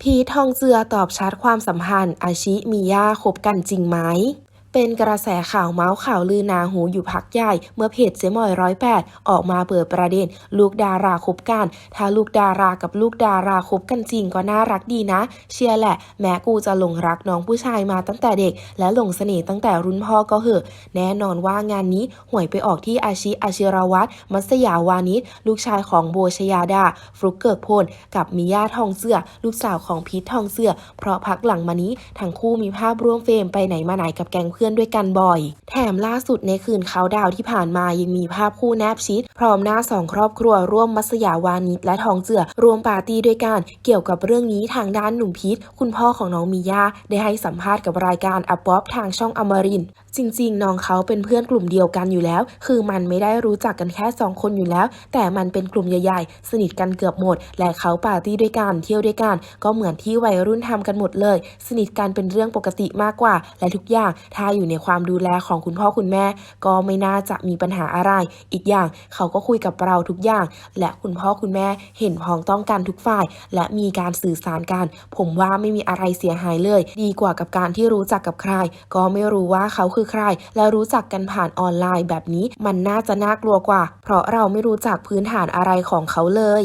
พีททองเจือตอบชัดความสัมพันธ์อาชิมีย่าคบกันจริงไหม เป็นกระแสข่าวเมาส์ข่าวลือนาหูอยู่พักใหญ่ เมื่อเพจเจมอยร้อยแปดออกมาเปิดประเด็น ลูกดาราคบกัน ถ้าลูกดารากับลูกดาราคบกันจริงก็น่ารักดีนะ เชียร์แหละ แม้กูจะหลงรักน้องผู้ชายมาตั้งแต่เด็ก และหลงเสน่ห์ตั้งแต่รุ่นพ่อก็เหอะ แน่นอนว่างานนี้หวยไปออกที่อาชิอาชิรวัตรมัสยาวานิชลูกชายของโบชยาดา ฟลุกเกิดพลกับมิยาทองเสื้อ ลูกสาวของพีททองเสื้อ เพราะพักหลังมานี้ทั้งคู่มีภาพร่วมเฟรมไปไหนมาไหนกับแก๊งเพื่อนด้วยกันบ่อย แถมล่าสุดในคืนเขาดาวที่ผ่านมายังมีภาพคู่แนบชิด พร้อมหน้าสองครอบครัวร่วมมัสยาวานิชและทองเจือรวมปาร์ตี้ด้วยกัน เกี่ยวกับเรื่องนี้ทางด้านหนุ่มพีทคุณพ่อของน้องมีย่าได้ให้สัมภาษณ์กับรายการอัปป๊อปทางช่องอมรินทร์จริง ๆ น้องเขาเป็นเพื่อนกลุ่มเดียวกันอยู่แล้ว คือมันไม่ได้รู้จักกันแค่สองคนอยู่แล้ว แต่มันเป็นกลุ่มใหญ่ๆ สนิทกันเกือบหมด และเขาปาร์ตี้ด้วยกันเที่ยวด้วยกัน ก็เหมือนที่วัยรุ่นทำกันหมดเลย สนิทกันเป็นเรื่องปกติมากกว่า และทุกอย่างถ้าอยู่ในความดูแลของคุณพ่อคุณแม่ ก็ไม่น่าจะมีปัญหาอะไร อีกอย่างเขาก็คุยกับเราทุกอย่าง และคุณพ่อคุณแม่เห็นพ้องต้องกันทุกฝ่าย และมีการสื่อสารกัน ผมว่าไม่มีอะไรเสียหายเลย ดีกว่ากับการที่รู้จักกับใคร ก็ไม่รู้ว่าเขาคือใคร และรู้จักกันผ่านออนไลน์แบบนี้ มันน่าจะน่ากลัวกว่า เพราะเราไม่รู้จักพื้นฐานอะไรของเขาเลย